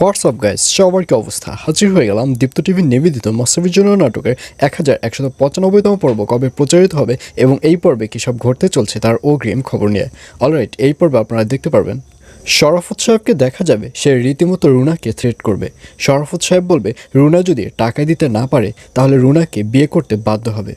WhatsApp guys সবার কি অবস্থা? হাজির হয়ে গেলাম দীপ্ত টিভি নিবেদিত জন্য নাটকের এক হাজার একশত পঁচানব্বইতম পর্ব কবে প্রচারিত হবে এবং এই পর্বে কী সব ঘটতে চলছে তার অগ্রিম খবর নিয়ে। অলরাইট এই পর্বে আপনারা দেখতে পারবেন শরাফত সাহেবকে দেখা যাবে সে রীতিমতো রুনাকে থ্রেট করবে। শরাফত সাহেব বলবে, রুনা যদি টাকা দিতে না পারে, তাহলে রুনাকে বিয়ে করতে বাধ্য হবে।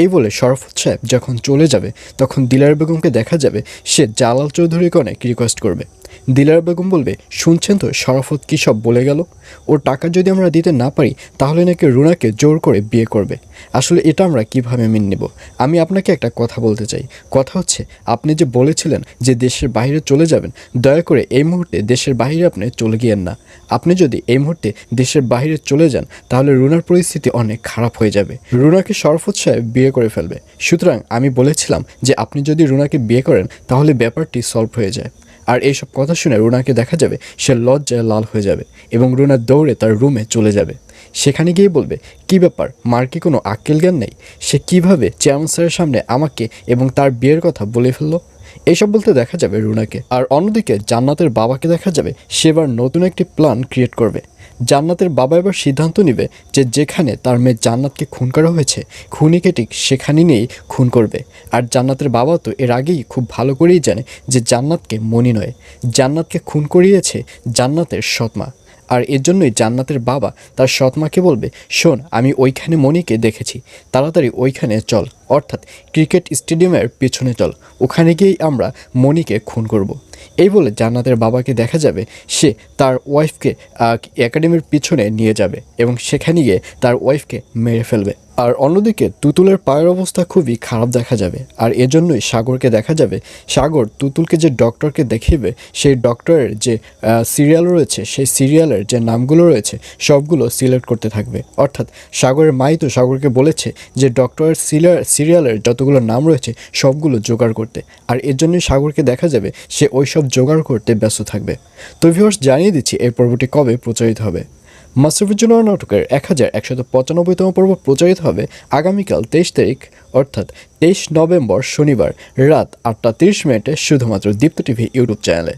এই বলে শরফত সাহেব যখন চলে যাবে, তখন দিলার বেগমকে দেখা যাবে সে জালাল চৌধুরীকে অনেক রিকোয়েস্ট করবে। দিলার বেগম বলবে, শুনছেন তো শরাফত কী সব বলে গেল? ওর টাকা যদি আমরা দিতে না পারি, তাহলে নাকি রুনাকে জোর করে বিয়ে করবে। আসলে এটা আমরা কীভাবে মেনে নেব? আমি আপনাকে একটা কথা বলতে চাই। কথা হচ্ছে, আপনি যে বলেছিলেন যে দেশের বাইরে চলে যাবেন, দয়া করে এই মুহূর্তে দেশের বাইরে আপনি চলে গিয়েন না। আপনি যদি এই মুহূর্তে দেশের বাইরে চলে যান, তাহলে রুনার পরিস্থিতি অনেক খারাপ হয়ে যাবে। রুনাকে শরফত সাহেব বিয়ে করে ফেলবে। সুতরাং আমি বলেছিলাম যে, আপনি যদি রুনাকে বিয়ে করেন, তাহলে ব্যাপারটি সলভ হয়ে যায়। আর এইসব কথা শুনে রুনাকে দেখা যাবে সে লজ্জায় লাল হয়ে যাবে এবং রুনা দৌড়ে তার রুমে চলে যাবে। সেখানে গিয়ে বলবে, কি ব্যাপার? মার কি কোনো আক্কেল জ্ঞান নেই? সে কীভাবে চেয়ারম্যান স্যারের সামনে আমাকে এবং তার বিয়ের কথা বলে ফেলল? এইসব বলতে দেখা যাবে রুনাকে। আর অন্যদিকে জান্নাতের বাবাকে দেখা যাবে সে এবার নতুন একটি প্ল্যান ক্রিয়েট করবে। জান্নাতের বাবা এবার সিদ্ধান্ত নিবে যে যেখানে তার মেয়ে জান্নাতকে খুন করা হয়েছে, খুনিকে ঠিক সেখানে নিয়েই খুন করবে। আর জান্নাতের বাবা তো এর আগেই খুব ভালো করেই জানে যে জান্নাতকে মনি নয়। জান্নাতকে খুন করিয়েছে জান্নাতের সৎমা আর এর জন্যই জান্নাতের বাবা তার সৎমাকে বলবে, শোন, আমি ওইখানে মনিকে দেখেছি। তাড়াতাড়ি ওইখানে চল। অর্থাৎ ক্রিকেট স্টেডিয়ামের পেছনে চল। ওখানে গিয়েই আমরা মনিকে খুন করব। এই বলে জান্নাতের বাবাকে দেখা যাবে, সে তার ওয়াইফকে একাডেমির পিছনে নিয়ে যাবে এবং সেখানে গিয়ে তার ওয়াইফকে মেরে ফেলবে। আর অন্যদিকে তুতুলের পায়ের অবস্থা খুবই খারাপ দেখা যাবে। আর এজন্যই সাগরকে দেখা যাবে। সাগর তুতুলকে যে ডক্টরকে দেখিবে, সেই ডক্টরের যে সিরিয়াল রয়েছে, সেই সিরিয়ালের যে নামগুলো রয়েছে, সবগুলো সিলেক্ট করতে থাকবে। অর্থাৎ সাগরের মাই তো সাগরকে বলেছে যে ডক্টরের সিরিয়াল সিরিয়ালের যতগুলো নাম রয়েছে, সবগুলো জোগাড় করতে। আর এর জন্যই সাগরকে দেখা যাবে, সে ওই সব জোগাড় করতে ব্যস্ত থাকবে। তো ভিউয়ার্স জানিয়ে দিচ্ছি এই পর্বটি কবে প্রচারিত হবে? মাসরুফুজ্জুল নাটকের এক হাজার একশত পঁচানব্বইতম পর্ব প্রচারিত হবে আগামীকাল তেইশ তারিখ, অর্থাৎ তেইশ নভেম্বর শনিবার রাত আটটা তিরিশ মিনিটে শুধুমাত্র দীপ্ত টিভি ইউটিউব চ্যানেলে।